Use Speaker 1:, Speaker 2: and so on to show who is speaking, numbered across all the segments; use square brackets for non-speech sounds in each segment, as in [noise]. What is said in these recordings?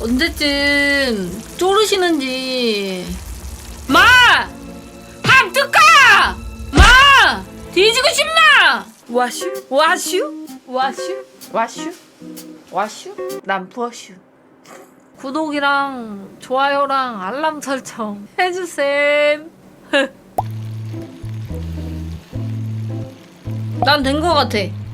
Speaker 1: 언제쯤 쪼르시는지. 마! 함 뜨까! 마! 뒤지고 싶나?
Speaker 2: 와슈? 와슈? 와슈? 와슈? 와슈? 남포슈.
Speaker 1: 구독이랑 좋아요랑 알람 설정 해주셈. [laughs] 난 된 거 같아. 아!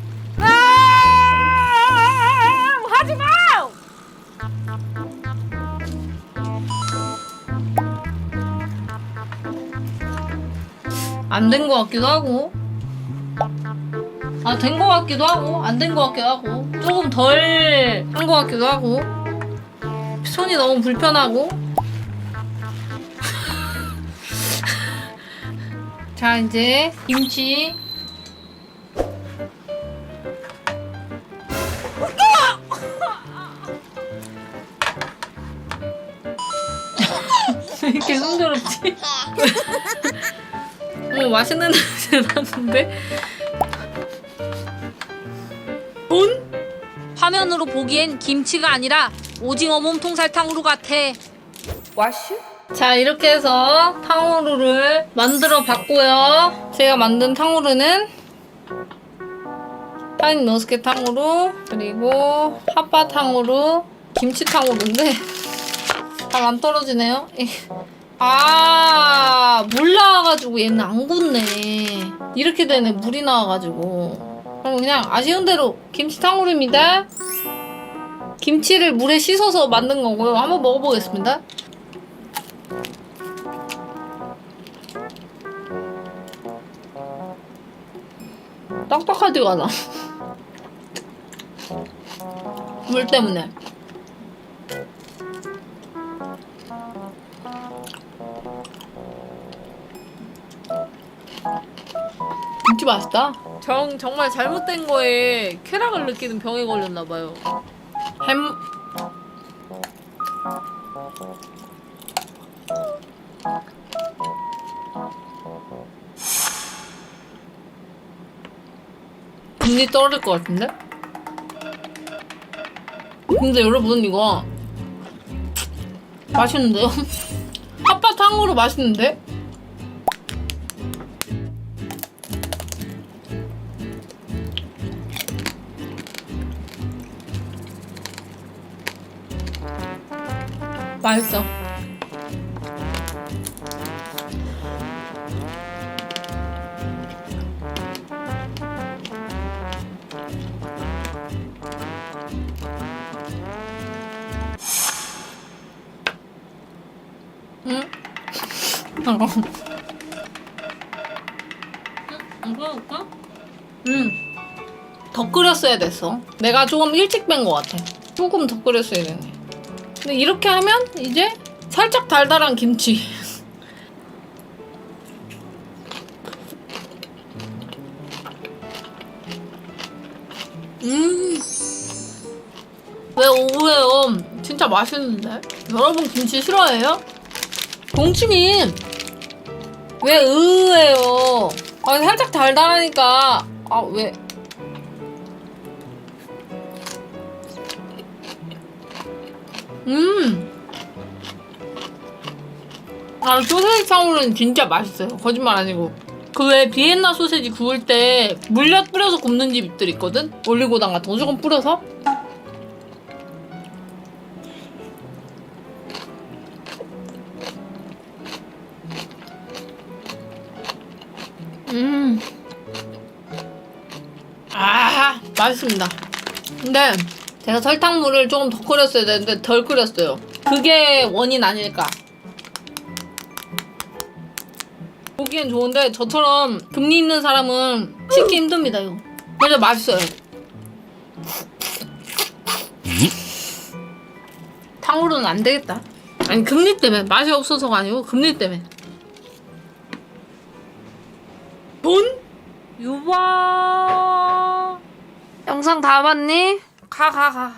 Speaker 1: 안된거 같기도 하고. 아, 된거 같기도 하고, 안된거 같기도 하고, 조금 덜한거 같기도 하고. 손이 너무 불편하고 [laughs] 자 이제 김치 왜 [laughs] 이렇게 순조롭지? [laughs] 어 맛있는 냄새 나는데? 돈? 화면으로 보기엔 김치가 아니라 오징어 몸통 살탕으로 같아.
Speaker 2: 와슈?
Speaker 1: 자 이렇게 해서 탕후루를 만들어 봤고요. 제가 만든 탕후루는 파인 노스케 탕후루 그리고 핫바 탕후루 김치 탕후루인데 [laughs] 잘 안 떨어지네요. [laughs] 아 물 나와가지고 얘는 안 굳네. 이렇게 되네 물이 나와가지고 그럼 그냥 아쉬운 대로 김치 탕후루입니다. 김치를 물에 씻어서 만든 거고요. 한번 먹어보겠습니다. 딱딱하지가 않아. [laughs] 물 때문에. 김치 맛있다. 정 정말 잘못된 거에 쾌락을 느끼는 병에 걸렸나 봐요. 햄 금리 떨어질 것 같은데? 근데 여러분 이거 맛있는데요? [laughs] 핫바탕으로 맛있는데? 맛있어. 응? 잠깐. 응? 이거 할까? 응. 더 끓였어야 됐어. 내가 조금 일찍 뺀 것 같아. 조금 더 끓였어야 되네. 근데 이렇게 하면 이제 살짝 달달한 김치. 음. 왜 오해요? 진짜 맛있는데? 여러분 김치 싫어해요? 동치미 왜 의해요? 아 살짝 달달하니까 아 왜? 음. 아 소세지 탕후루는 진짜 맛있어요. 거짓말 아니고. 그 외에 비엔나 소세지 구울 때 물엿 뿌려서 굽는 집들 있거든? 올리고당 같은 거 조금 뿌려서? 음. 아, 맛있습니다. 근데 제가 설탕물을 조금 더 끓였어야 되는데 덜 끓였어요. 그게 원인 아닐까. 보기엔 좋은데 저처럼 금리 있는 사람은 씻기 힘듭니다, 이거. 근데 맛있어요. 탕후루는 안 되겠다. 아니 금리 때문에 맛이 없어서가 아니고 금리 때문에. 돈? 유바. 영상 다 봤니? 가, 가, 가.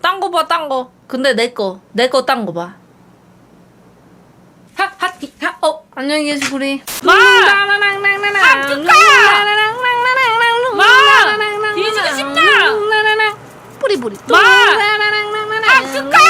Speaker 1: 딴 거 봐, 딴 거. 근데 내 거. 내거딴거 봐. 하, 하, 히, 하, 어. 안녕히 계시구리. 마! 합주가! 마! 뒤지고 싶다! 뿌리뿌리. 마! 합주가!